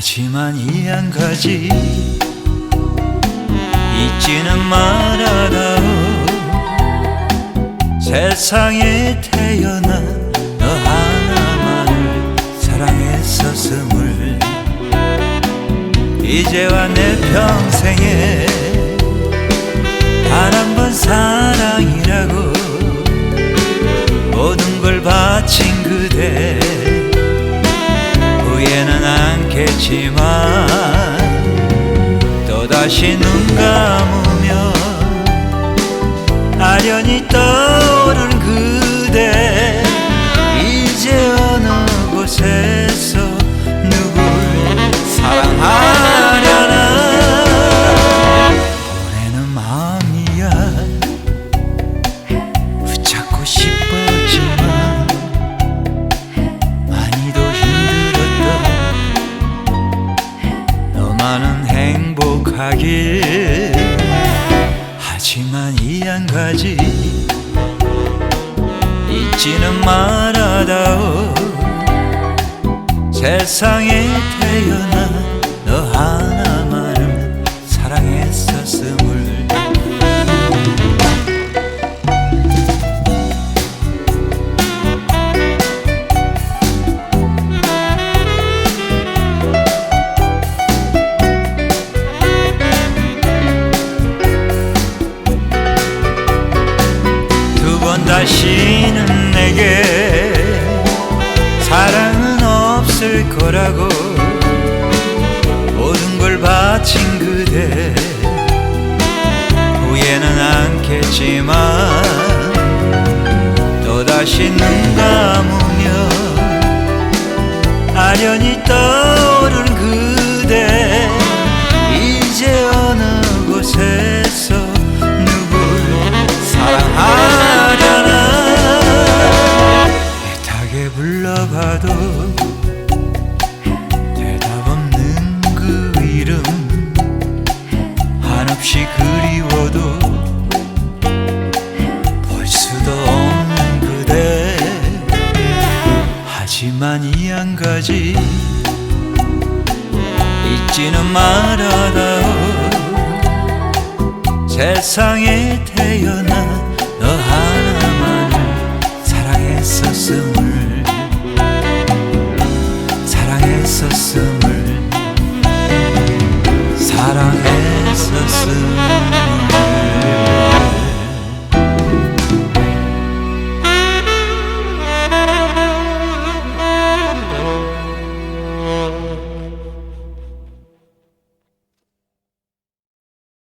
하지만 이 한 가지 잊지는 말아다오. 세상에 태어나 너 하나만을 사랑했었음을. 이제와 내 평생에 단 한 번 사랑이라고 모든 걸 바친 그대. 후회는 않겠지만 또다시 눈 감으면 아련히 떠오른 그 하길. 하지만 이 한 가지 잊지는 말아다오. 세상에 다시는 내게 사랑은 없을 거라고 모든 걸 바친 그대. 후회는 않겠지만 또다시 눈감 한 가지. 잊지는 말아다오 세상에 태어나